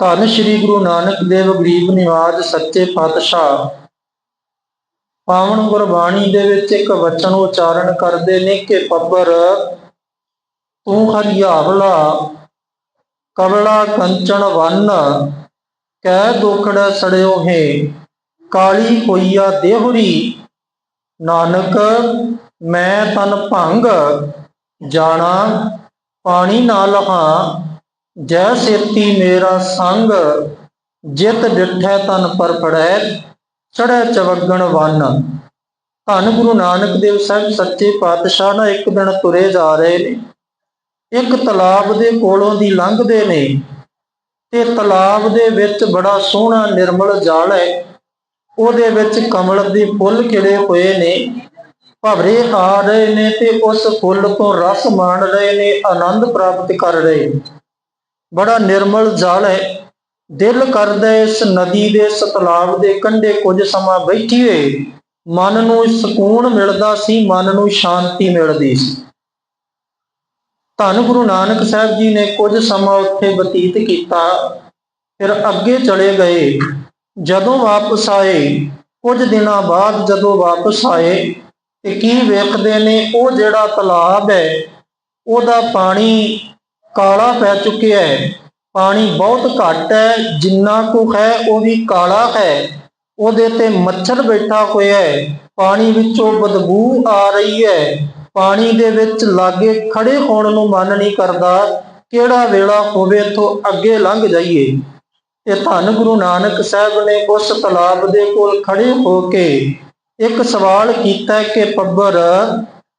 ਧੰਨ ਸ਼੍ਰੀ ਗੁਰੂ ਨਾਨਕ ਦੇਵ ਗਰੀਬ ਨਿਵਾਜ ਸੱਚੇ ਪਾਤਸ਼ਾਹ। ਪਾਵਨ ਗੁਰਬਾਣੀ ਦੇ ਵਿੱਚ ਇੱਕ ਵਚਨ ਉਚਾਰਨ ਕਰਦੇ ਨੇ ਕਿ ਪੱਬਰ, ਤੂੰ ਹਰਿਆਵਲਾ, ਕਵਲਾ ਕੰਚਣ ਵੰਨ, ਕਹਿ ਦੁਖੜ ਸੜਿਓ ਹੈ, ਕਾਲੀ ਹੋਈਆ ਦੇਹੁਰੀ। ਨਾਨਕ, ਮੈਂ ਤਨ ਭੰਗ, ਜਾਣਾ, ਪਾਣੀ ਨਾਲ ਹਾਂ ਜੈ ਸੇਤੀ ਮੇਰਾ ਸੰਗ, ਜਿਤ ਡਿਠੈ ਤਨ ਪਰ ਚੜੈ ਚਵਗਣ ਵਨ। ਧੰਨ ਗੁਰੂ ਨਾਨਕ ਦੇਵ ਸਾਹਿਬ, ਸੱਚੇ ਪਾਤਸ਼ਾਹ ਨਾਲ ਇੱਕ ਦਿਨ ਤੁਰੇ ਜਾ ਰਹੇ ਨੇ। ਇੱਕ ਤਲਾਬ ਦੇ ਕੋਲੋਂ ਦੀ ਲੰਘਦੇ ਨੇ, ਤੇ ਤਲਾਬ ਦੇ ਵਿੱਚ ਬੜਾ ਸੋਹਣਾ ਨਿਰਮਲ ਜਲ ਹੈ। ਉਹਦੇ ਵਿੱਚ ਕਮਲ ਦੇ ਫੁੱਲ ਖਿੜੇ ਹੋਏ ਨੇ। ਭਵਰੇ ਆ ਰਹੇ ਨੇ ਤੇ ਉਸ ਫੁੱਲ ਤੋਂ ਰਸ ਮਾਣ ਰਹੇ ਨੇ, ਆਨੰਦ ਪ੍ਰਾਪਤ ਕਰ ਰਹੇ ਨੇ। ਬੜਾ ਨਿਰਮਲ ਜਲ ਹੈ। ਦਿਲ ਕਰਦਾ ਇਸ ਨਦੀ ਦੇ ਇਸ ਤਲਾਬ ਦੇ ਕੰਢੇ ਕੁਝ ਸਮਾਂ ਬੈਠੀਏ ਮਨ ਨੂੰ ਸਕੂਨ ਮਿਲਦਾ ਸੀ, ਮਨ ਨੂੰ ਸ਼ਾਂਤੀ ਮਿਲਦੀ ਸੀ। ਧੰਨ ਗੁਰੂ ਨਾਨਕ ਸਾਹਿਬ ਜੀ ਨੇ ਕੁਝ ਸਮਾਂ ਉੱਥੇ ਬਤੀਤ ਕੀਤਾ। ਫਿਰ ਅੱਗੇ ਚਲੇ ਗਏ। ਜਦੋਂ ਵਾਪਸ ਆਏ, ਕੁਝ ਦਿਨਾਂ ਬਾਅਦ ਜਦੋਂ ਵਾਪਸ ਆਏ, ਤੇ ਕੀ ਵੇਖਦੇ ਨੇ, ਉਹ ਜਿਹੜਾ ਤਲਾਬ ਹੈ, ਉਹਦਾ ਪਾਣੀ ਕਾਲਾ ਪੈ ਚੁੱਕਿਆ ਹੈ। ਪਾਣੀ ਬਹੁਤ ਘੱਟ ਹੈ, ਜਿੰਨਾ ਕੁ ਹੈ ਉਹ ਵੀ ਕਾਲਾ ਹੈ। ਉਹਦੇ ਤੇ ਮੱਛਰ ਬੈਠਾ ਹੋਇਆ ਹੈ। ਪਾਣੀ ਵਿੱਚੋਂ ਬਦਬੂ ਆ ਰਹੀ ਹੈ। ਪਾਣੀ ਦੇ ਵਿੱਚ ਲਾਗੇ ਖੜੇ ਹੋਣ ਨੂੰ ਮਨ ਨਹੀਂ ਕਰਦਾ, ਕਿਹੜਾ ਵੇਲਾ ਹੋਵੇ ਤੋਂ ਅੱਗੇ ਲੰਘ ਜਾਈਏ। ਇਹ ਧੰਨ ਗੁਰੂ ਨਾਨਕ ਸਾਹਿਬ ਨੇ ਉਸ ਤਲਾਬ ਦੇ ਕੋਲ ਖੜੇ ਹੋ ਕੇ ਇੱਕ ਸਵਾਲ ਕੀਤਾ ਕਿ, ਪੱਬਰ,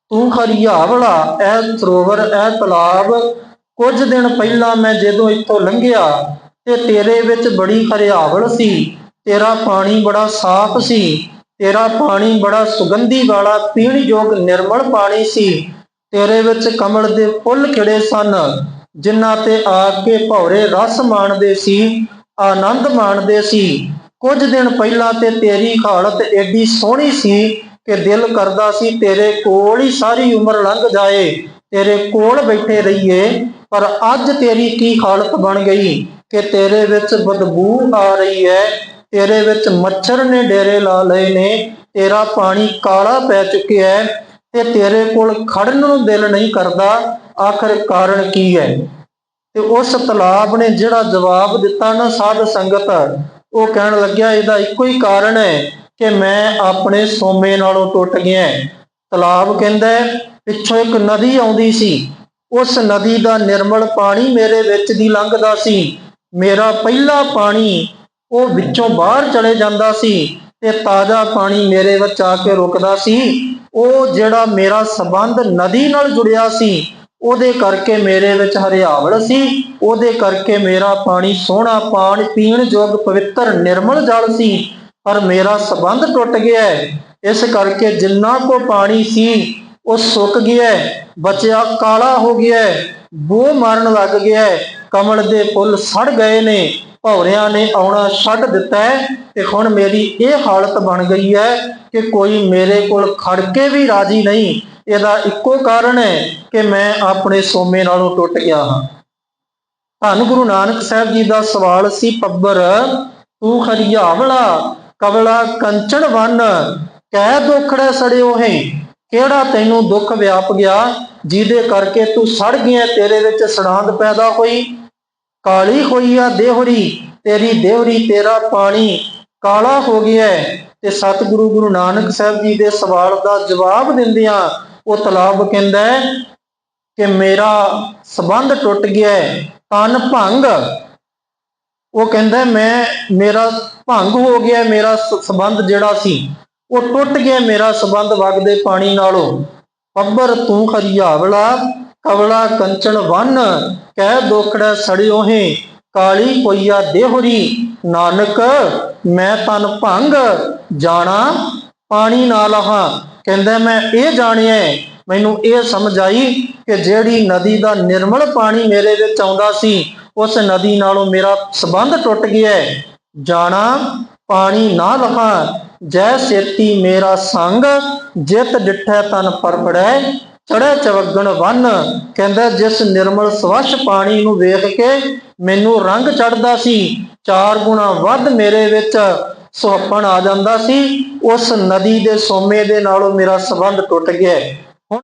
ਤੂੰ ਹਰੀਆਵਲਾ ਇਹ ਸਰੋਵਰ ਇਹ ਤਲਾਬ ਕੁਝ ਦਿਨ ਪਹਿਲਾਂ ਮੈਂ ਜਦੋਂ ਇੱਥੋਂ ਲੰਘਿਆ ਤੇ ਤੇਰੇ ਵਿੱਚ ਬੜੀ ਹਰਿਆਵਲ ਸੀ, ਤੇਰਾ ਪਾਣੀ ਬੜਾ ਸਾਫ਼ ਸੀ, ਤੇਰਾ ਪਾਣੀ ਬੜਾ ਸੁਗੰਧੀ ਵਾਲਾ ਪੀਣ ਯੋਗ ਨਿਰਮਲ ਪਾਣੀ ਸੀ। ਤੇਰੇ ਵਿੱਚ ਕਮਲ ਦੇ ਫੁੱਲ ਖਿੜੇ ਸਨ, ਜਿਨ੍ਹਾਂ ਤੇ ਆ ਕੇ ਭੌਰੇ ਰਸ ਮਾਣਦੇ ਸੀ, ਆਨੰਦ ਮਾਣਦੇ ਸੀ। ਕੁਝ ਦਿਨ ਪਹਿਲਾਂ ਤੇ ਤੇਰੀ ਹਾਲਤ ਏਡੀ ਸੋਹਣੀ ਸੀ ਕਿ ਦਿਲ ਕਰਦਾ ਸੀ ਤੇਰੇ ਕੋਲ ਹੀ ਸਾਰੀ ਉਮਰ ਲੰਘ ਜਾਏ। ਤੇਰੇ ਕੋਲ ਬੈਠੇ ਰਹੀਏ, ਪਰ ਅੱਜ ਤੇਰੀ ਕੀ ਹਾਲਤ ਬਣ ਗਈ? ਕਿ ਤੇਰੇ ਵਿੱਚ ਬਦਬੂ ਆ ਰਹੀ ਹੈ, ਤੇਰੇ ਵਿੱਚ ਮੱਛਰ ਨੇ ਡੇਰੇ ਲਾ ਲਏ ਨੇ, ਤੇਰਾ ਪਾਣੀ ਕਾਲਾ ਪੈ ਚੁੱਕਿਆ ਹੈ, ਤੇ ਤੇਰੇ ਕੋਲ ਖੜਨ ਨੂੰ ਦਿਲ ਨਹੀਂ ਕਰਦਾ, ਆਖਰ ਕਾਰਨ ਕੀ ਹੈ? ਤੇ ਉਸ ਤਲਾਬ ਨੇ ਜਿਹੜਾ ਜਵਾਬ ਦਿੱਤਾ ਨਾ ਸਾਧ ਸੰਗਤ, ਉਹ ਕਹਿਣ ਲੱਗਿਆ, ਇਹਦਾ ਇੱਕੋ ਹੀ ਕਾਰਨ ਹੈ ਕਿ ਮੈਂ ਆਪਣੇ ਸੋਮੇ ਨਾਲੋਂ ਟੁੱਟ ਗਿਆ। ਤਲਾਬ ਕਹਿੰਦਾ ਪਿੱਛੋਂ ਇੱਕ ਨਦੀ ਆਉਂਦੀ ਸੀ। ਉਸ ਨਦੀ ਦਾ ਨਿਰਮਲ ਪਾਣੀ ਮੇਰੇ ਵਿੱਚ ਦੀ ਲੰਘਦਾ ਸੀ। ਮੇਰਾ ਪਹਿਲਾ ਪਾਣੀ ਉਹ ਵਿੱਚੋਂ ਬਾਹਰ ਚਲੇ ਜਾਂਦਾ ਸੀ ਤੇ ਤਾਜ਼ਾ ਪਾਣੀ ਮੇਰੇ ਵਿੱਚ ਆ ਕੇ ਰੁਕਦਾ ਸੀ। ਉਹ ਜਿਹੜਾ ਮੇਰਾ ਸਬੰਧ ਨਦੀ ਨਾਲ ਜੁੜਿਆ ਸੀ, ਉਹਦੇ ਕਰਕੇ ਮੇਰੇ ਵਿੱਚ ਹਰਿਆਵਲ ਸੀ। ਉਹਦੇ ਕਰਕੇ ਮੇਰਾ ਪਾਣੀ ਸੋਹਣਾ ਪਾਣ, ਪੀਣ ਯੋਗ ਪਵਿੱਤਰ ਨਿਰਮਲ ਜਲ ਸੀ। ਪਰ ਮੇਰਾ ਸਬੰਧ ਟੁੱਟ ਗਿਆ। ਇਸ ਕਰਕੇ ਜਿੰਨਾ ਕੋ ਪਾਣੀ ਸੀ ਉਹ ਸੁੱਕ ਗਿਆ ਬਚਿਆ ਕਾਲਾ ਹੋ ਗਿਆ ਬੋ ਮਾਰਨ ਲੱਗ ਗਿਆ ਕਮਲ ਦੇ ਫੁੱਲ ਸੜ ਗਏ ਨੇ, ਭੌਰਿਆਂ ਨੇ ਆਉਣਾ ਛੱਡ ਦਿੱਤਾ, ਤੇ ਹੁਣ ਮੇਰੀ ਇਹ ਹਾਲਤ ਬਣ ਗਈ ਹੈ ਕਿ ਕੋਈ ਮੇਰੇ ਕੋਲ ਖੜ ਕੇ ਵੀ ਰਾਜੀ ਨਹੀਂ। ਇਹਦਾ ਇੱਕੋ ਕਾਰਨ ਹੈ ਕਿ ਮੈਂ ਆਪਣੇ ਸੋਮੇ ਨਾਲੋਂ ਟੁੱਟ ਗਿਆ ਹਾਂ। ਧੰਨ ਗੁਰੂ ਨਾਨਕ ਸਾਹਿਬ ਜੀ ਦਾ ਸਵਾਲ ਸੀ ਪੱਬਰ, ਤੂੰ ਹਰਿਆਵਲਾ, ਕਵਲਾ, ਕੰਚਨ ਵਨ ਕਹਿ ਦੁਖੜੇ ਸੜਿਓ ਹੈ ਕਿਹੜਾ ਤੈਨੂੰ ਦੁੱਖ ਵਿਆਪ ਗਿਆ ਜਿਹਦੇ ਕਰਕੇ ਤੂੰ ਸੜ ਗਿਆ ਤੇਰੇ ਵਿੱਚ ਸੜਾਂਦ ਪੈਦਾ ਹੋਈ? ਕਾਲੀ ਹੋਈ ਆ ਦੇਹਰੀ ਤੇਰੀ ਦੇਹਰੀ ਤੇਰਾ ਪਾਣੀ ਕਾਲਾ ਹੋ ਗਿਆ ਤੇ ਸਤਿਗੁਰੂ ਗੁਰੂ ਨਾਨਕ ਸਾਹਿਬ ਜੀ ਦੇ ਸਵਾਲ ਦਾ ਜਵਾਬ ਦਿੰਦਿਆਂ ਉਹ ਤਲਾਬ ਕਹਿੰਦਾ ਕਿ ਮੇਰਾ ਸਬੰਧ ਟੁੱਟ ਗਿਆ ਤਨ ਭੰਗ। ਉਹ ਕਹਿੰਦਾ ਮੈਂ, ਮੇਰਾ ਭੰਗ ਹੋ ਗਿਆ, ਮੇਰਾ ਸਬੰਧ ਜਿਹੜਾ ਸੀ। ਉਹ ਟੁੱਟ ਗਿਆ ਮੇਰਾ ਸਬੰਧ ਵਗਦੇ ਪਾਣੀ ਨਾਲੋਂ। ਪੱਬਰ ਤੂੰ ਹਰਿਆਵਲਾ, ਕਵਲਾ ਕੰਚਨ ਵਨ, ਕਹਿ ਦੋਖੜਾ ਸੜਿਓ ਹੈ ਕਾਲੀ ਕੋਈਆ ਦੇਹੁਰੀ, ਨਾਨਕ, ਮੈਂ ਤਨ ਭੰਗ, ਜਾਣਾ ਪਾਣੀ ਨਾਲ ਹਾਂ ਕਹਿੰਦਾ, ਮੈਂ ਇਹ ਜਾਣਿਆ ਮੈਨੂੰ ਇਹ ਸਮਝ ਆਈ ਕਿ ਜਿਹੜੀ ਨਦੀ ਦਾ ਨਿਰਮਲ ਪਾਣੀ ਮੇਰੇ ਵਿੱਚ ਆਉਂਦਾ ਸੀ, ਉਸ ਨਦੀ ਨਾਲੋਂ ਮੇਰਾ ਸਬੰਧ ਟੁੱਟ ਗਿਆ ਜਾਣਾ ਪਾਣੀ ਨਾ ਲਹਾ ਜੈ ਸੇਤੀ ਮੇਰਾ ਸੰਗ, ਜਿਤ ਡਿਠੈ ਤਨ ਪਰਪੜੈ ਚੜੈ ਚਵਗਣ ਵੰਨ, ਕਹਿੰਦਾ ਜਿਸ ਨਿਰਮਲ ਸਵੱਛ ਪਾਣੀ ਨੂੰ ਵੇਖ ਕੇ ਮੈਨੂੰ ਰੰਗ ਚੜਦਾ ਸੀ, ਚਾਰ ਗੁਣਾ ਵੱਧ ਮੇਰੇ ਵਿੱਚ ਸੁਹੱਪਣ ਆ ਜਾਂਦਾ ਸੀ, ਉਸ ਨਦੀ ਦੇ ਸੋਮੇ ਦੇ ਨਾਲੋਂ ਮੇਰਾ ਸੰਬੰਧ ਟੁੱਟ ਗਿਆ।